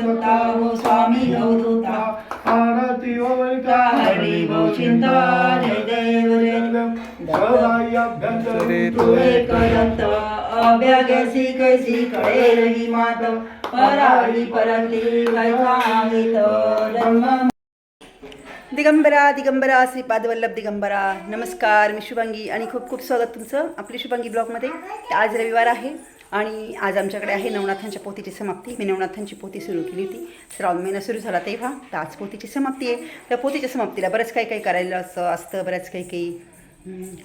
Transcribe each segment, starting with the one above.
हो स्वामी अवधूता आरती ओवळता हरी गो चिंता जय देव अभ्यंतरी अभ्यागसी कैसी कळे रही मात। सांगित जन्म दिगंबरा दिगंबरा श्रीपाद वल्लभ दिगंबरा। नमस्कार मी शुभांगी आणि खूप खूप स्वागत तुमचं आपली शुभांगी ब्लॉगमध्ये. आज रविवार आहे. आणि आज आमच्याकडे आहे नवनाथांच्या पोथीची समाप्ती. मी नवनाथांची पोथी सुरू केली होती. श्रावण महिना सुरू झाला तेव्हा तर आज पोथीची समाप्ती आहे. त्या पोथीच्या समाप्तीला बरंच काही काही करायला असं असतं बरंच काही काही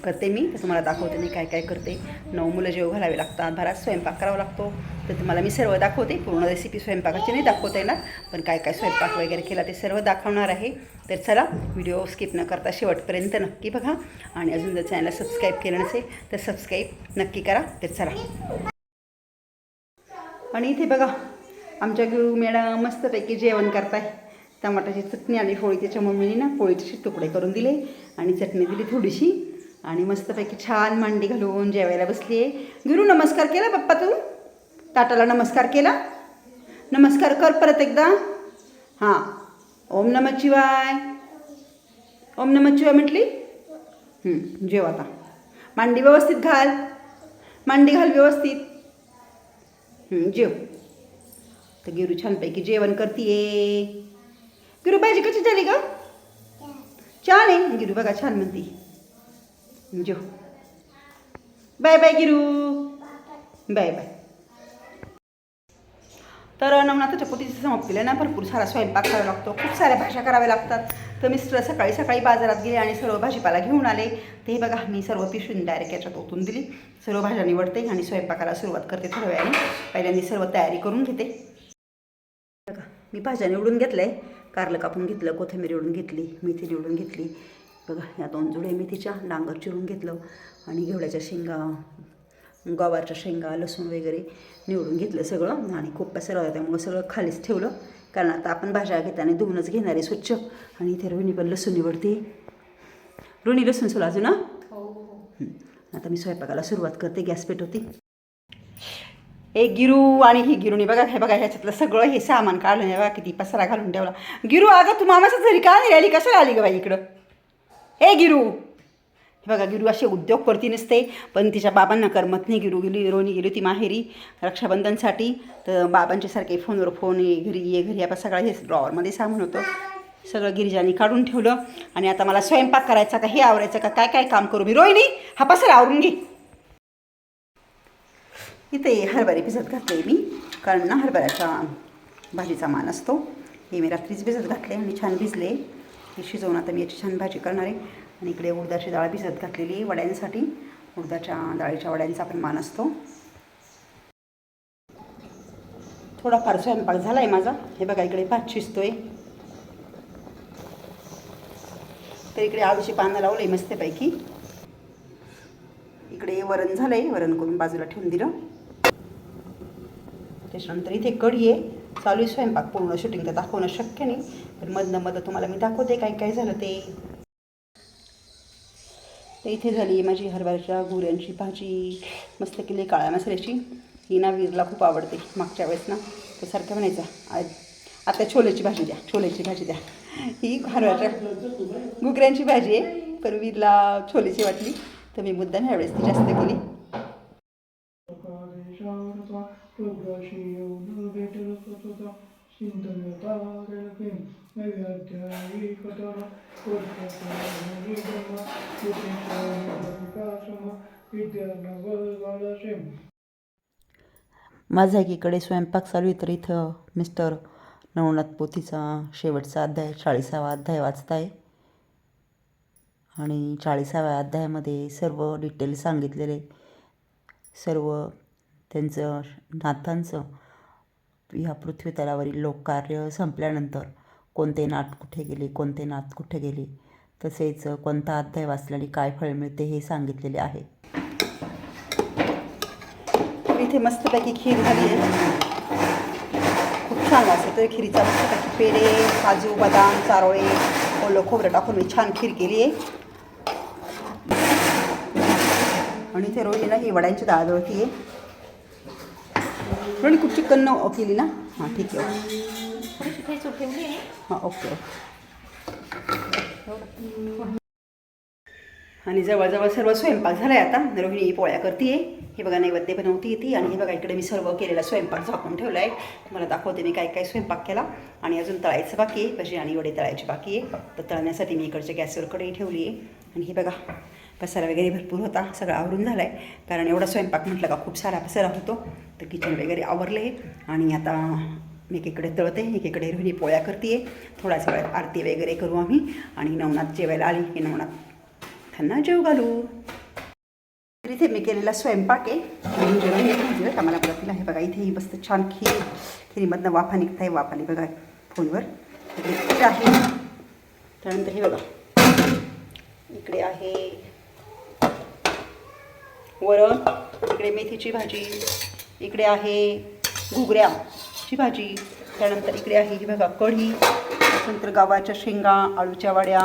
करते मी. तर तुम्हाला दाखवते मी काय काय करते. नऊ मुलं जेव घालावे लागतात. बराच स्वयंपाक करावा लागतो. तर तुम्हाला मी सर्व दाखवते. पूर्ण रेसिपी स्वयंपाकाची नाही दाखवता येणार पण काय काय स्वयंपाक वगैरे केला ते सर्व दाखवणार आहे. तर चला व्हिडिओ स्किप न करता शेवटपर्यंत नक्की बघा. आणि अजून जर चॅनलला सबस्क्राईब केलं नसेल तर सबस्क्राईब नक्की करा. तर चला. आणि इथे बघा आमच्या गुरु मॅडम मस्तपैकी जेवण करताय. टमाटाची चटणी आली पोळी त्याच्या मम्मीने ना पोळीचे तुकडे करून दिले आणि चटणी दिली थोडीशी. आणि मस्तपैकी छान मांडी घालून जेवायला बसली आहे गुरु नमस्कार केला पप्पा तू? ताटाला नमस्कार केला? नमस्कार कर परत एकदा. हां ओम नमः शिवाय. ओम नमः शिवाय म्हटली? जेव आता. मांडी व्यवस्थित घाल. मांडी घाल व्यवस्थित. जेव. तर गिरू छानपैकी जेवण करतीये. गिरू भाजी कशी झाली ग? छान आहे. गिरू बघा छान म्हणते. जेव. Bye bye गिरू. Bye bye. तर नवनाथाच्या पोतीची समाप्तीला ना. भरपूर सारा स्वयंपाक करावा लागतो. खूप साऱ्या भाषा कराव्या लागतात. तर मिस्टर सकाळी सकाळी बाजारात गेले आणि सर्व भाजीपाला घेऊन आले. ते बघा मी सर्व पिशवीन डायरेक्ट याच्यात ओतून दिली. सर्व भाज्या निवडते आणि स्वयंपाकाला सुरुवात करते थोड्या वेळाने पहिल्यांदा सर्व तयारी करून घेते. बघा मी भाज्या निवडून घेतल्या. आहे कारलं कापून घेतलं कोथिंबीर निवडून घेतली मेथी निवडून घेतली. बघा या दोन जुडे मेथीच्या डांगर चिरून घेतलं आणि घेवड्याच्या शेंगा गवारच्या शेंगा लसूण वगैरे निवडून घेतलं सगळं आणि खूप पसरा होता त्यामुळं सगळं खालीच ठेवलं. कारण आता आपण भाज्या घेताना धुवूनच घेणार आहे स्वच्छ. आणि इथे रोहिणी पण लसूण निवडते. रोहिणी लसूण सोला अजून ना हं. आता मी स्वयंपाकाला सुरुवात करते गॅस पेटवते हे गिरू आणि ही गिरूनी बघा हे बघा ह्याच्यातलं सगळं हे सामान काढलं हे बघा किती पसारा घालून ठेवला. गिरू अगं तू मामाच्याच घरी का नाही आली? कशाला आली ग बाई इकडं? हे गिरू! हे बघा गिरू असे उद्योग करती नसते पण तिच्या बाबांना करमत नाही. गिरू गेली रोनी गेली होती माहेरी रक्षाबंधनसाठी. तर बाबांचे सारखे फोनवर फोन ये घरी ये घरी. आपण सगळं हे ड्रॉवरमध्ये सामान होतं. सगळं गिरिजाने काढून ठेवलं. आणि आता मला स्वयंपाक करायचा का हे आवरायचं का काय काय काम करू मी? रोहिणी हा पसर आवरून घे. इथे हरभरे भिजत घातले मी कारण ना हरभऱ्याचा भाजीचा मान असतो. हे मी रात्रीच भिजत घातले आणि छान भिजले. हे शिजवून आता मी याची छान भाजी करणार आहे. आणि इकडे उडदाची डाळ भिजत घातलेली वड्यांसाठी. उडदाच्या डाळीच्या वड्यांचा पण मान असतो. थोडाफार स्वयंपाक झाला आहे माझा. हे बघा इकडे भात शिजतोय. तर इकडे आळूची पानं लावले मस्तपैकी. इकडे वरण झालं आहे वरण करून बाजूला ठेवून दिलं. त्याच्यानंतर इथे कढी आहे. चालू आहे स्वयंपाक पूर्ण शूटिंग तर दाखवणं शक्य नाही. पण मधनं मधनं तुम्हाला मी दाखवते काय काय झालं ते. तर इथे झाली माझी हरभऱ्याच्या गुऱ्यांची भाजी मस्त केली काळ्या मसाल्याची. ही ना वीरला खूप आवडते मागच्या वेळेस ना. तो सारखं म्हणायचा आता छोल्याची भाजी द्या छोल्याची भाजी द्या. ही हरभऱ्याच्या घुगऱ्यांची भाजी आहे पण वीरला छोलेची वाटली. तर मी मुद्दाम ह्यावेळेस ती जास्त केली. विद्यानगर माझा एकीकडे स्वयंपाक चालू आहे तर इथं मिस्टर नवनाथ पोथीचा शेवटचा अध्याय चाळीसावा अध्याय वाचताय. आणि चाळीसाव्या अध्यायामध्ये सर्व डिटेल सांगितलेले. सर्व त्यांचं नाथांचं ह्या पृथ्वीतलावरील लोककार्य संपल्यानंतर कोणते नाथ कुठे गेले कोणते नाथ कुठे गेले तसेच कोणता अध्याय वाचल्याने काय फळ मिळते हे सांगितलेले आहे. इथे मस्तपैकी खीर झाली आहे. खूप छान वास तर खिरीचा. मस्तपैकी पेढे काजू बदाम चारोळे ओलं खोबरं टाकून मी छान खीर केली आहे. आणि इथे रोहिणीला ही वड्यांची डाळ दळती आहे रोहिणी खूप चिकन न केली ना? हां ठीक आहे हां ओके आणि जवळजवळ सर्व स्वयंपाक झाला आहे आता. रोहिणी पोळ्या करते हे बघा नैवेद्य बनवती ती आणि हे बघा इकडे मी सर्व केलेला स्वयंपाक झाकून ठेवला आहे तुम्हाला दाखवते मी काय काय स्वयंपाक केला. आणि अजून तळायचं बाकी आहे. भजी आणि वडे तळायची बाकी आहे. तर तळण्यासाठी मी इकडच्या गॅसवर कढई ठेवली आहे आणि हे बघा पसारा वगैरे भरपूर होता सगळं आवरून झाला आहे कारण एवढा स्वयंपाक म्हटलं का खूप सारा पसारा होतो तर किचन वगैरे आवरले. आणि आता मी एकीकडे तळते एकीकडे रोहिणी पोळ्या करते. थोड्याच वेळात आरती वगैरे करू आम्ही. आणि नवनाथ जेवायला आली. की नवनाथ त्यांना जेव घालू. इथे मी केलेला स्वयंपाक आहे. आणि जेवण हे का मला परत आहे बघा इथे ही मस्त छान खीर खिरीमधनं वाफा निघत आहे वाफाने बघा फोनवर. इकडे खीर आहे. त्यानंतर हे बघा. इकडे आहे. वरण इकडे मेथीची भाजी इकडे आहे घुगऱ्याची भाजी त्यानंतर इकडे आहे ही बघा कढी त्यानंतर गव्हाच्या शेंगा आळूच्या वड्या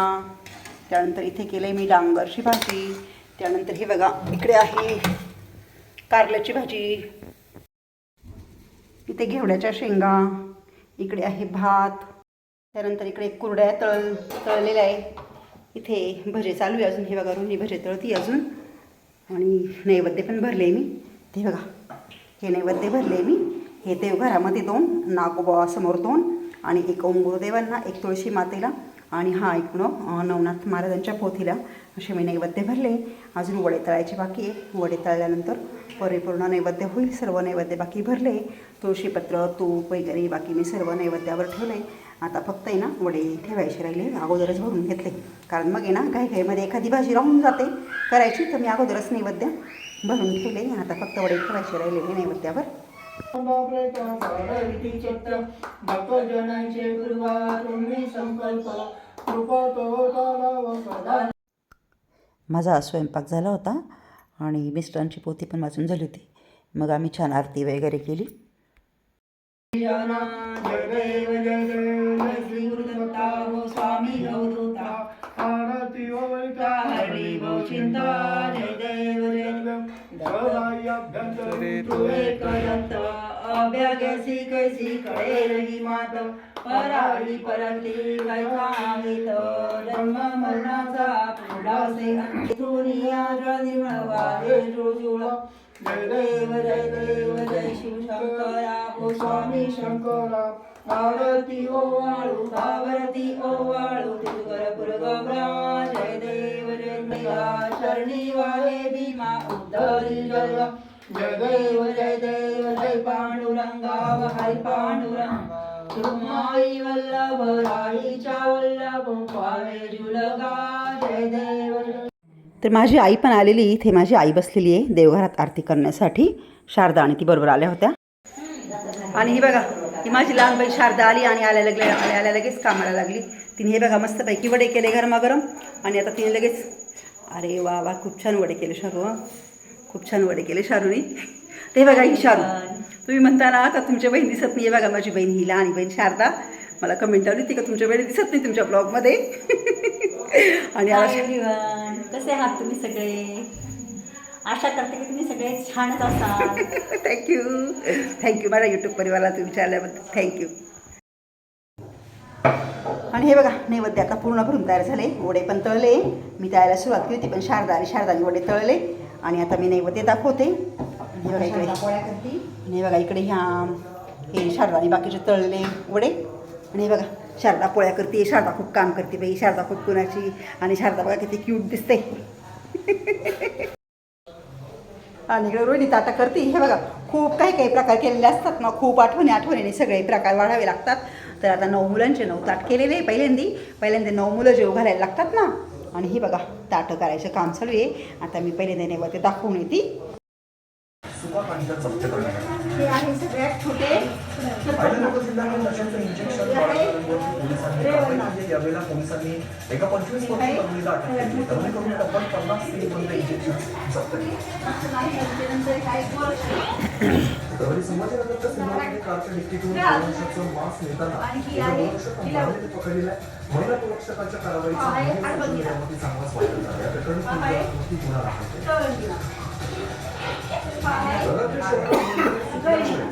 त्यानंतर इथे केलं आहे मी डांगरची भाजी त्यानंतर हे बघा इकडे आहे कारल्याची भाजी इथे घेवड्याच्या शेंगा इकडे आहे भात त्यानंतर इकडे कुरड्या तळ तळलेल्या आहे. इथे भजे चालू आहे अजून हे बघा रोहिणी भजे तळती अजून. आणि नैवेद्य पण भरले मी. ते बघा हे नैवेद्य भरले मी. हे देवघरामध्ये दोन नागोबावासमोर दोन आणि एक ओम गुरुदेवांना एक तुळशी मातेला आणि हा इकडं नवनाथ महाराजांच्या पोथीला असे मी नैवेद्य भरले. अजून वडे तळायचे बाकी आहे. वडे तळल्यानंतर परिपूर्ण नैवेद्य होईल. सर्व नैवेद्य बाकी भरले. तुळशीपत्र तूप वगैरे बाकी मी सर्व नैवेद्यावर ठेवले. आता फक्त आहे ना वडे ठेवायचे राहिले अगोदरच भरून घेतले. कारण मग आहे ना काही घाईमध्ये एखादी भाजी राहून जाते करायची तर मी अगोदरच नैवेद्य भरून ठेवले. आता फक्त वडे ठेवायचे राहिले नैवेद्यावर. माझा स्वयंपाक झाला होता आणि मिस्टरांची पोथी पण वाचून झाली होती. मग आम्ही छान आरती वगैरे केली. जय देव जय देव जय श्री गुरुदत्ता हो स्वामी अवधूता। आरती ओवैता हरी भो चिंता जय देव जय देव सदाई अभ्यंतरी तू एक करत अभ्यागसी कैसी कळे रही मात। पराळी परतली काय सांगित जन्म मरणाचा पुढासे अंतुनिया निर्मळवाले जुळजुळ जय देव जय देव जय शिवशंकरा हो स्वामी शंकरा आरती ओवाळू आरती ओवाळू तिरुकर पुरगभ्रा जय देव जय देवा शरणी वाहे भीमा उद्धरी जय. जय देव जय देव जय पांडुरंगा हरी पांडुरंग. तुम्हाई वल्लभ राहीच्या वल्लभ पावे जुलगा जय देव जय. तर माझी आई पण आलेली इथे. माझी आई बसलेली आहे देवघरात आरती करण्यासाठी. शारदा आणि ती बरोबर आल्या होत्या. आणि ही बघा ही माझी लहान बाई शारदा आली आणि आल्या लागले आणि आल्या लगेच कामाला लागली. तिने हे बघा मस्तपैकी वडे केले गरमागरम. आणि आता तिने लगेच अरे वा वा खूप छान वडे केले शारू खूप छान वडे केले शारूनी. ते बघा ही शारू. तुम्ही म्हणता ना का तुमच्या बहीण दिसत नाही बघा माझी बहीण ही लहान बहीण शारदा. मला कमेंट आली होती का तुमच्या बहीण दिसत नाही तुमच्या ब्लॉगमध्ये आणि हाय कसे आहात तुम्ही सगळे? आशा करते की तुम्ही सगळे छानच असाल. थँक्यू थँक्यू माझ्या यूट्यूब परिवाराला तुम्ही विचारल्याबद्दल थँक्यू आणि हे बघा नैवेद्य आता पूर्ण भरून तयार झाले. वडे पण तळले. मी तळायला सुरुवात केली होती पण शारदा आणि शारदाने वडे तळले. आणि आता मी नैवेद्य दाखवते. बघा इकडे. आणि बघा इकडे ह्या हे शारदाने बाकीचे तळलेले वडे. आणि हे बघा शारदा पोळ्या करते शारदा खूप काम करते बाई शारदा खूप कुणाची आणि शारदा बघा किती क्यूट दिसते. आणि इकडे रोहिणी ताटा करते. हे बघा खूप काही काही प्रकार केलेले असतात ना खूप आठवणी आठवणीने सगळे प्रकार वाढावे लागतात. तर आता नऊ मुलांचे नऊ ताट केलेले पहिल्यांदी. पहिल्यांदा नऊ मुलं जेव घालायला लागतात ना. आणि हे बघा ताटं करायचं काम चालू आहे. आता मी पहिल्यांदा नेवते दाखवून येते. हे आहे सगळ्यात छोटे नशाचं इंजेक्शन पोलिसांनी. यावेळेला पोलिसांनी एका पंचवीस वर्षीय तरुणीला अटक केली तरुणीकडून तब्बल पन्नास मिलीपर्यंत इंजेक्शन जप्त केली तरुणी संभाजीनगरच्या सिंहामध्ये कारच्या डिक्कीतून नेताना वर्ष महिला सुरक्षकाच्या कारवाईचा महिला सोशल मीडियामध्ये चांगलाच व्हायरल झाला या प्रकरणी तीन गुन्हा दाखल केला.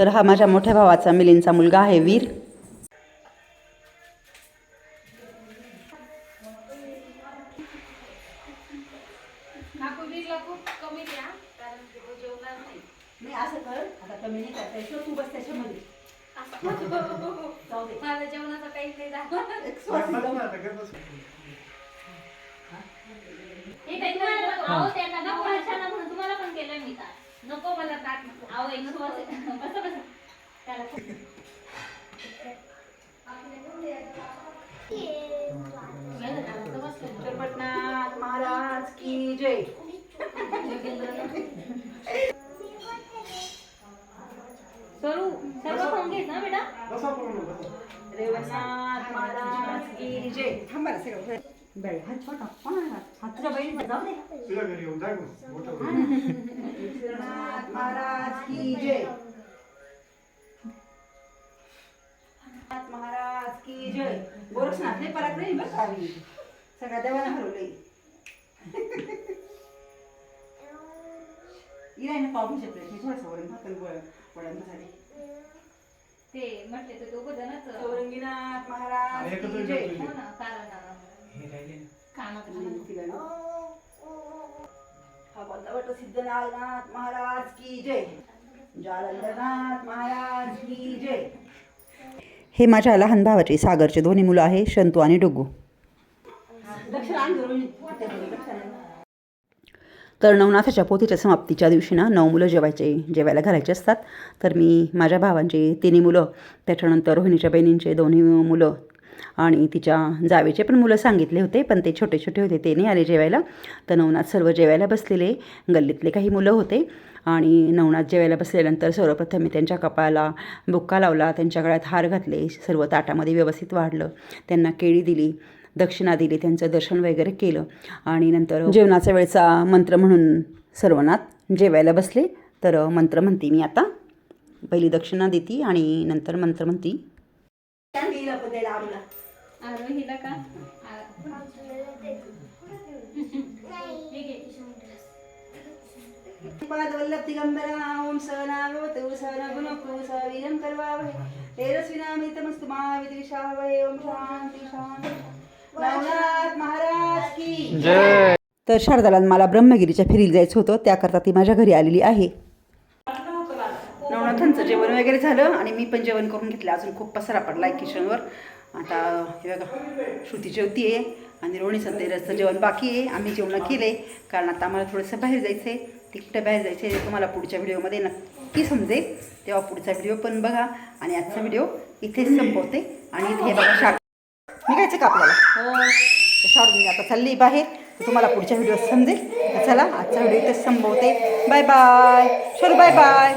तर हा माझ्या मोठ्या भावाचा मिलिंदचा मुलगा आहे वीर. हे तुम्हाला पण केलंय मी नको मला ताट नको. अहो एक सुवास आहे. बसा बसा. त्याला शरबतनाथ महाराज की जय. सरू सर्व घेत ना बेटा? रेवनाथ महाराज की जय. थांबा ना सगळं बॅग हा छोटा तुझ्या बहिणीचा जाऊ दे. तुझ्या घरी येऊन जाय मग, मोठं होईल. विश्वनाथ महाराज की जय। नाथ महाराज की जय। गोरक्षनाथ नाही परत नाही बरं का आम्ही. सगळ्या देवानं हरवलंय. इराय ना पाहू शकले. मी थोडंसं वरण भाकरी वळणसाठी ते म्हटले तर दोघं जणच. हो चौरंगीनाथ महाराज की जय. जेवतो. ना कारण कानात तिला भगवत सिद्धनाथ महाराज की जय. जालंधरनाथ महाराज की जय. हे माझ्या लहान भावाचे सागरचे दोन्ही मुलं आहे शंतू आणि डुगू तर नवनाथाच्या पोथीच्या समाप्तीच्या दिवशी ना नऊ मुलं जेवायचे जेवायला घालायचे असतात. तर मी माझ्या भावांचे तिन्ही मुलं त्याच्यानंतर रोहिणीच्या बहिणींचे दोन्ही मुलं आणि तिच्या जावेचे पण मुलं सांगितले होते पण ते छोटे छोटे होते ते नाही आले जेवायला. तर नवनाथ सर्व जेवायला बसलेले गल्लीतले काही मुलं होते. आणि नवनाथ जेवायला बसल्यानंतर सर्वप्रथम मी त्यांच्या कपाळाला बुक्का लावला त्यांच्या गळ्यात हार घातले सर्व ताटामध्ये व्यवस्थित वाढलं त्यांना केळी दिली दक्षिणा दिली त्यांचं दर्शन वगैरे केलं. आणि नंतर जेवणाच्या वेळचा मंत्र म्हणून सर्वनाथ जेवायला बसले. तर मंत्र म्हणते मी आता. पहिली दक्षिणा देती आणि नंतर मंत्र म्हणती. आरोहीला का सवीरं नवनाथ महाराज की? जय तर शारदाला मला ब्रह्मगिरीच्या फेरीला जायचं होतं. त्याकरता ती माझ्या घरी आलेली आहे. नवनाथांचं जेवण वगैरे झालं आणि मी पण जेवण करून घेतलं. अजून खूप पसारा पडला आहे किचनवर. आता हे बघा श्रुती जेवती आहे आणि रोहिणीचं तेरसचं जेवण बाकी आहे. आम्ही जेवण केले कारण आता आम्हाला थोडंसं बाहेर जायचं आहे तिकडे बाहेर जायचं आहे तुम्हाला पुढच्या व्हिडिओमध्ये नक्की समजेल. तेव्हा पुढचा व्हिडिओ पण बघा आणि आजचा व्हिडिओ इथेच संपवते. आणि इथे हे बघा शाक निघायचं का आपल्याला? हो. मी आता चालली बाहेर. तर तुम्हाला पुढच्या व्हिडिओ समजेल. चला आजचा व्हिडिओ इथेच संपवते. Bye bye. चलो बाय बाय.